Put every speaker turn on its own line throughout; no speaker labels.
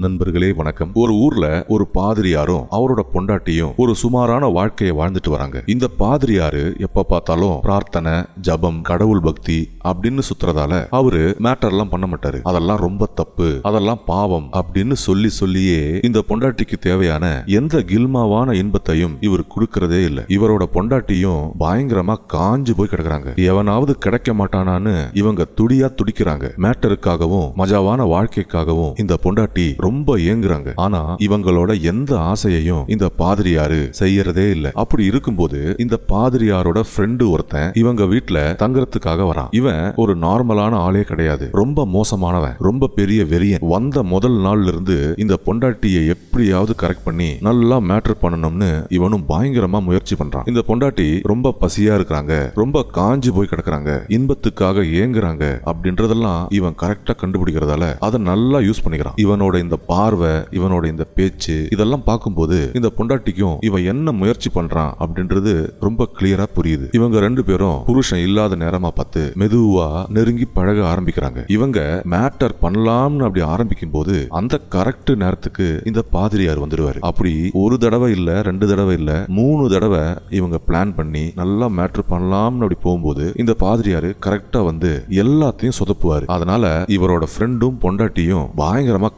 நண்பர்களே வணக்கம். ஒரு ஊர்ல ஒரு பாதிரியாரும் அவரோட பொண்டாட்டியும் ஒரு சுமாரான வாழ்க்கையை வாழ்ந்துட்டு வராங்க. இந்த பாதிரியாரு எப்ப பார்த்தாலும் பிரார்த்தனை ஜபம் கடவுள் பக்தி அப்படின்னு சுத்துறதால அவரு மேட்டர்லாம் பண்ண மாட்டாரு. அதெல்லாம் ரொம்ப தப்பு அதெல்லாம் பாவம் அப்படின்னு சொல்லி சொல்லியே இந்த பொண்டாட்டிக்கு தேவையான எந்த கில்மாவான இன்பத்தையும் இவர் கொடுக்கறதே இல்ல. இவரோட பொண்டாட்டியும் பயங்கரமா காஞ்சு போய் கிடக்குறாங்க. எவனாவது கிடைக்க மாட்டானான்னு இவங்க துடியா துடிக்கிறாங்க. மேட்டருக்காகவும் மஜாவான வாழ்க்கைக்காகவும் இந்த பொண்டாட்டி ரொம்ப ஏங்குறாங்க. ஆனா இவங்களோட எந்த ஆசையையும் இந்த பாதிரியாரு செய்யறதே இல்ல. அப்படி இருக்கும்போது இந்த பாதிரியாரோட ஃப்ரெண்டு ஒருத்தன் இவங்க வீட்டுல தங்கறதுக்காக வரான். இவன் ஒரு நார்மலான ஆளே கிடையாது. ரொம்ப மோசமானவன். ரொம்ப பெரிய வெறியன் வந்த முதல் நாள்ல இருந்து இந்த பொண்டாட்டியை எப்படியாவது கரெக்ட் பண்ணி நல்லா மேட்டர் பண்ணணும்னு இவனும் பயங்கரமா முயற்சி பண்றான். இந்த பொண்டாட்டி ரொம்ப பசியா இருக்கிறாங்க. ரொம்ப காஞ்சு போய் கிடக்குறாங்க. இன்பத்துக்காக ஏங்குறாங்க. அப்படின்றதெல்லாம் இவன் கரெக்டா கண்டுபிடிக்கிறதால அதை நல்லா யூஸ் பண்ணிக்கிறான். இவனோட இந்த பார்வை இவனோட இந்த பேச்சு இதெல்லாம் பார்க்கும்போது இந்த பொண்டாட்டிக்கும் இவன் என்ன முயற்சி பண்றான் அப்படின்றது ரொம்ப கிளியரா புரியுது. இவங்க ரெண்டு பேரும் புருஷன் இல்லாத நேரமா பார்த்து மெதுவா நெருங்கி பழக ஆரம்பிக்கிறாங்க. இவங்க மேட்டர் பண்ணலாம்னு அப்படி ஆரம்பிக்கும் போது அந்த கரெக்ட் நேரத்துக்கு இந்த பாதிரியார் வந்துடுவாரு அப்படி ஒரு தடவை இல்ல ரெண்டு தடவை இல்ல மூணு தடவை இவங்க பிளான் பண்ணி நல்லா மேட்டர் பண்ணலாம்னு அப்படி போகும்போது இந்த பாதிரியாரு கரெக்டா வந்து எல்லாத்தையும் சொதப்புவாரு. அதனால இவரோட ஃப்ரெண்டும் பொண்டாட்டியும் பயங்கரமா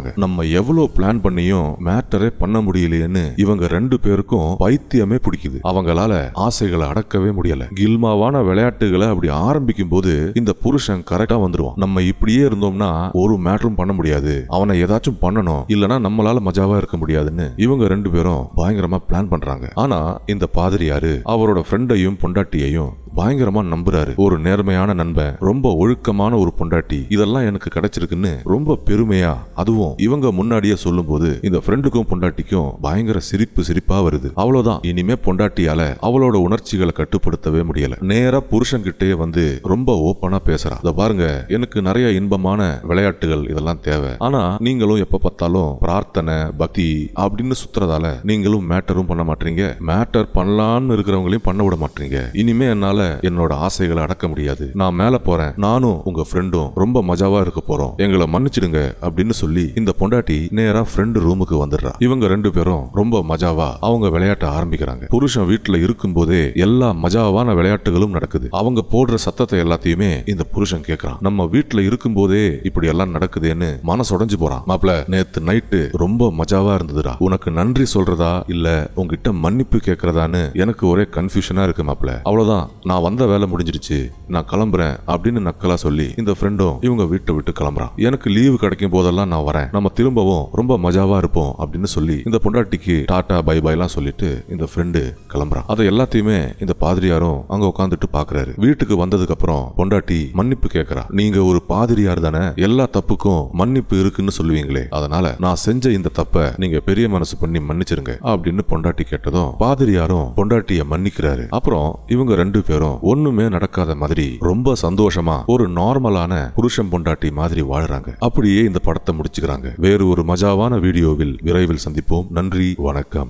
சொல்றாங்க. நம்ம எவ்வளவு பிளான் பண்ணியும் மேட்டரே பண்ண முடியலையேன்னு இவங்க ரெண்டு பேருக்கும் பைத்தியமே பிடிக்குது. அவங்களால ஆசைகளை அடக்கவே முடியல. கில்மாவான விளையாட்டுகளை அப்படி ஆரம்பிக்கும் போது இந்த புருஷன் கரெக்டா வந்துருவான். நம்ம இப்படியே இருந்தோம்னா ஒரு மேட்டரும் பண்ண முடியாது. அவனை ஏதாச்சும் பண்ணணும். இல்லனா நம்மளால மஜாவா இருக்க முடியாதுன்னு இவங்க ரெண்டு பேரும் பயங்கரமா பிளான் பண்றாங்க. ஆனா இந்த பாதிரியாரு அவரோட ஃப்ரெண்டையும் பொண்டாட்டியையும் பயங்கரமா நம்புறாரு. ஒரு நேர்மையான நண்பன் ரொம்ப ஒழுக்கமான ஒரு பொண்டாட்டி. இதெல்லாம் எனக்கு கிடைச்சிருக்குன்னு ரொம்ப பெருமையா அதுவும் இவங்க முன்னாடியே சொல்லும்போது இந்த ஃப்ரெண்டுக்கும் பொண்டாட்டிக்கும் பயங்கர சிரிப்பு சிரிப்பா வருது. அவ்வளவுதான். இனிமே பொண்டாட்டியால அவளோட உணர்ச்சிகளை கட்டுப்படுத்தவே முடியல. நேரா புருஷன் கிட்டே வந்து ரொம்ப ஓப்பனா பேசுறா. இதை பாருங்க எனக்கு நிறைய இன்பமான விளையாட்டுகள் இதெல்லாம் தேவை. ஆனா நீங்களும் எப்ப பார்த்தாலும் பிரார்த்தனை பக்தி அப்படின்னு சுத்துறதால நீங்களும் மேட்டரும் பண்ண மாட்டீங்க. மேட்டர் பண்ணலான்னு இருக்கிறவங்களையும் பண்ண விட மாட்டீங்க. இனிமே என்னால என்னோட ஆசைகளை அடக்க முடியாது. நான் மேல போறேன். நானும் உங்க ஃப்ரெண்டும் ரொம்ப மஜாவா இருக்க போறோம். எங்களை மன்னிச்சிடுங்க அப்படின்னு சொல்லி இந்த பொண்டாட்டி நேரா ஃப்ரெண்டு ரூமுக்கு வந்துடுறா. இவங்க ரெண்டு பேரும் ரொம்ப மஜாவா அவங்க விளையாட்ட ஆரம்பிக்கிறாங்க. புருஷன் வீட்டுல இருக்கும் போதே எல்லா மஜாவான விளையாட்டுகளும் நடக்குது. அவங்க போடுற சத்தத்தை எல்லாத்தையுமே இந்த புருஷன் கேக்குறான். நம்ம வீட்டுல இருக்கும் போதே இப்படி எல்லாம் நடக்குதுன்னு மனசு உடஞ்சு போறான். மாப்ள நேத்து நைட்டு ரொம்ப மஜாவா இருந்ததுடா. உனக்கு நன்றி சொல்றதா இல்ல உங்ககிட்ட மன்னிப்பு கேக்குறதான்னு எனக்கு ஒரே கன்ஃபியூஷனா இருக்கு மாப்ள அவ்வளவுதான். நான் வந்த வேலை முடிஞ்சிருச்சு நான் கிளம்புறேன் அப்படின்னு நக்கலா சொல்லி இந்த ஃப்ரெண்டும் இவங்க வீட்டை விட்டு கிளம்புறான். எனக்கு லீவு கிடைக்கும் போதெல்லாம் நான் வரேன். நம்ம திரும்பவும் ரொம்ப மஜாவா இருப்போம் அப்படின்னு சொல்லி இந்த பொண்டாட்டிக்கு டாட்டா பை பைலாம் சொல்லிட்டு இந்த ஃப்ரெண்டு கிளம்புறான். அதை எல்லாத்தையுமே இந்த பாதிரியாரும் அங்க உட்காந்துட்டு பாக்குறாரு. வீட்டுக்கு வந்ததுக்கு அப்புறம் பொண்டாட்டி மன்னிப்பு கேட்கறா நீங்க ஒரு பாதிரியார் தானே எல்லா தப்புக்கும் மன்னிப்பு இருக்குன்னு சொல்லுவீங்களே. அதனால நான் செஞ்ச இந்த தப்ப நீங்க பெரிய மனசு பண்ணி மன்னிச்சிருங்க அப்படின்னு பொண்டாட்டி கேட்டதும் பாதிரியாரும் பொண்டாட்டிய மன்னிக்கிறாரு. அப்புறம் இவங்க ரெண்டு பேரும் பேரும் ஒண்ணுமே நடக்காத மாதிரி ரொம்ப சந்தோஷமா ஒரு நார்மலான புருஷன் பொண்டாட்டி மாதிரி வாழ்றாங்க. அப்படியே இந்த படத்தை முடிச்சுக்கிறாங்க. வேறு ஒரு மஜாவான வீடியோவில் விரைவில் சந்திப்போம். நன்றி வணக்கம்.